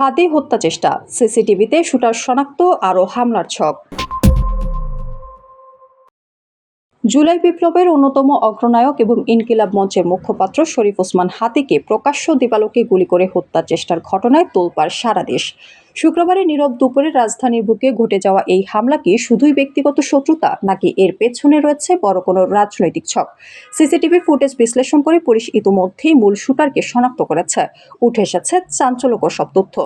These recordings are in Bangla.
হাতি হত্যা চেষ্টা। সিসিটিভিতে শুটার শনাক্ত আরও হামলার ছক। জুলাই বিপ্লবের অন্যতম অগ্রনায়ক এবং ইনকিলাব মঞ্চের মুখপাত্র শরীফ ওসমান হাতিকে প্রকাশ্য দিবালোকে গুলি করে হত্যার চেষ্টার ঘটনায় তোলপাড় সারা দেশ। শুক্রবারে নীরব দুপুরে রাজধানীর বুকে ঘটে যাওয়া এই হামলা কি শুধুই ব্যক্তিগত শত্রুতা, নাকি এর পেছনে রয়েছে বড় কোনো রাজনৈতিক ছক? সিসিটিভি ফুটেজ বিশ্লেষণ করে পুলিশ ইতোমধ্যেই মূল শুটারকে শনাক্ত করেছে। উঠে এসেছে চাঞ্চল্যকর সব তথ্য।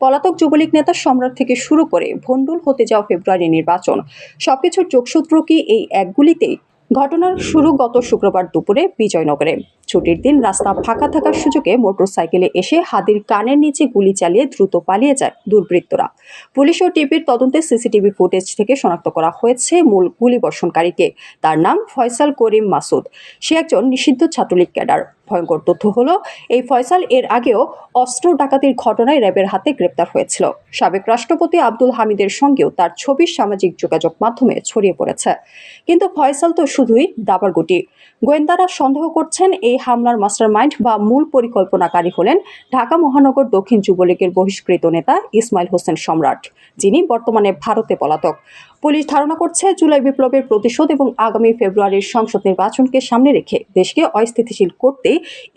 পলাতক যুবলীগ নেতা সম্রাট থেকে শুরু করে ভণ্ডুল হতে যাওয়া ফেব্রুয়ারি নির্বাচন, সবকিছুর যোগসূত্র কি এই এক গুলিতেই ঘটনার শুরু গত শুক্রবার দুপুরে বিজয়নগরে। ছুটির দিন রাস্তা ফাঁকা থাকার সুযোগে মোটরসাইকেলে এসে হাদির কানের নিচে গুলি চালিয়ে দ্রুত পালিয়ে যায় দুর্বৃত্তরা। পুলিশ ও টিভির তদন্তে সিসিটিভি ফুটেজ থেকে শনাক্ত করা হয়েছে মূল গুলিবর্ষণকারীকে তার নাম ফয়সাল করিম মাসুদ। সে একজন নিষিদ্ধ ছাত্রলীগ ক্যাডার। ভয়ঙ্কর তথ্য হলো, এই ফয়সাল এর আগেও অস্ত্র ডাকাতির ঘটনায় র্যাবের হাতে গ্রেপ্তার হয়েছিল। সাবেক রাষ্ট্রপতি আব্দুল হামিদের সঙ্গেও তার ছবি সামাজিক যোগাযোগ মাধ্যমে ছড়িয়ে পড়েছে। কিন্তু ফয়সাল তো শুধুই দাবার গুটি গোয়েন্দারা সন্দেহ করছেন, এই হামলার মাস্টারমাইন্ড বা মূল পরিকল্পনাকারী হলেন ঢাকা মহানগর দক্ষিণ যুবলীগের বহিষ্কৃত নেতা ইসমাইল হোসেন সম্রাট, যিনি বর্তমানে ভারতে পলাতক। পুলিশ ধারণা করছে, জুলাই বিপ্লবের প্রতিশোধ এবং আগামী ফেব্রুয়ারির সংসদ নির্বাচনকে সামনে রেখে দেশকে অস্থিতিশীল করতে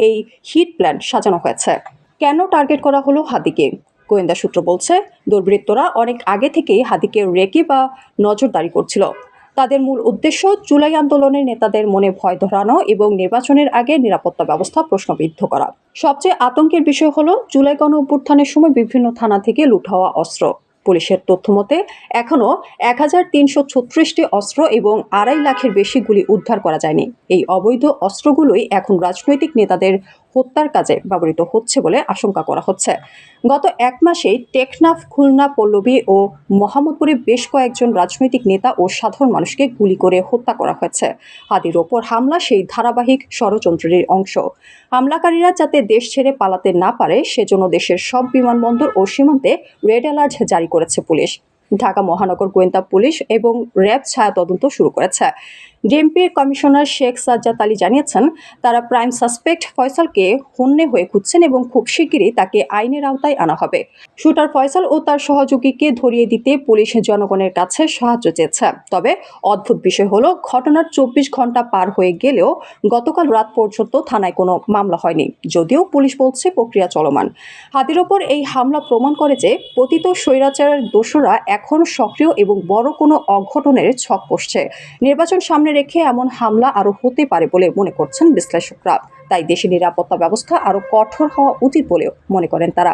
এই হিট প্ল্যান সাজানো হয়েছে। কেন টার্গেট করা হলো হাদিকে? গোয়েন্দা সূত্র বলছে, দুর্বৃত্তরা অনেক আগে থেকেই হাদিকে রেকি বা নজরদারি করছিল। তাদের মূল উদ্দেশ্য জুলাই আন্দোলনের নেতাদের মনে ভয় ধরানো এবং নির্বাচনের আগে নিরাপত্তা ব্যবস্থা প্রশ্নবিদ্ধ করা। সবচেয়ে আতঙ্কের বিষয় হলো জুলাই গণ অভ্যুত্থানের সময় বিভিন্ন থানা থেকে লুট হওয়া অস্ত্র। পুলিশের তথ্য মতে এখনও এক হাজার তিনশো ছত্রিশটি অস্ত্র এবং আড়াই লাখের বেশি গুলি উদ্ধার করা যায়নি। এই অবৈধ অস্ত্রগুলোই এখন রাজনৈতিক নেতাদের হত্যার কাজে ব্যবহৃত হচ্ছে বলে আশঙ্কা করা হচ্ছে। গত এক মাসেই টেকনাফ, খুলনা, পল্লবী ও মোহাম্মদপুরে বেশ কয়েকজন রাজনৈতিক নেতা ও সাধারণ মানুষকে গুলি করে হত্যা করা হয়েছে। হাদির ওপর হামলা সেই ধারাবাহিক ষড়যন্ত্রের অংশ। হামলাকারীরা যাতে দেশ ছেড়ে পালাতে না পারে, সেজন্য দেশের সব বিমানবন্দর ও সীমান্তে রেড অ্যালার্ট জারি করেছে পুলিশ। ঢাকা মহানগর গোয়েন্দা পুলিশ এবং র্যাব ছায়া তদন্ত শুরু করেছে। ডিএমপির কমিশনার শেখ সাজ্জাদ আলী জানিয়েছেন, তারা প্রাইম সাসপেক্ট ফয়সালকে হন্যে হয়ে খুঁজছেন এবং খুব শিগগিরই তাকে আইনের আওতায় আনা হবে। শুটার ফয়সাল ও তার সহযোগীকে ধরিয়ে দিতে পুলিশ জনগণের কাছে সাহায্য চেয়েছে। তবে অদ্ভুত বিষয় হলো, ঘটনার চব্বিশ ঘণ্টা পার হয়ে গেলেও গতকাল রাত পর্যন্ত থানায় কোনো মামলা হয়নি, যদিও পুলিশ বলছে প্রক্রিয়া চলমান। হাতির ওপর এই হামলা প্রমাণ করে যে পতিত স্বৈরাচারের দোষরা এখন সক্রিয় এবং বড় কোনো অঘটনের ছক কষছে। নির্বাচন সামনে রেখে এমন হামলা আরও হতে পারে বলে মনে করছেন বিশ্লেষকরা। তাই দেশের নিরাপত্তা ব্যবস্থা আরও কঠোর হওয়া উচিত বলেও মনে করেন তারা।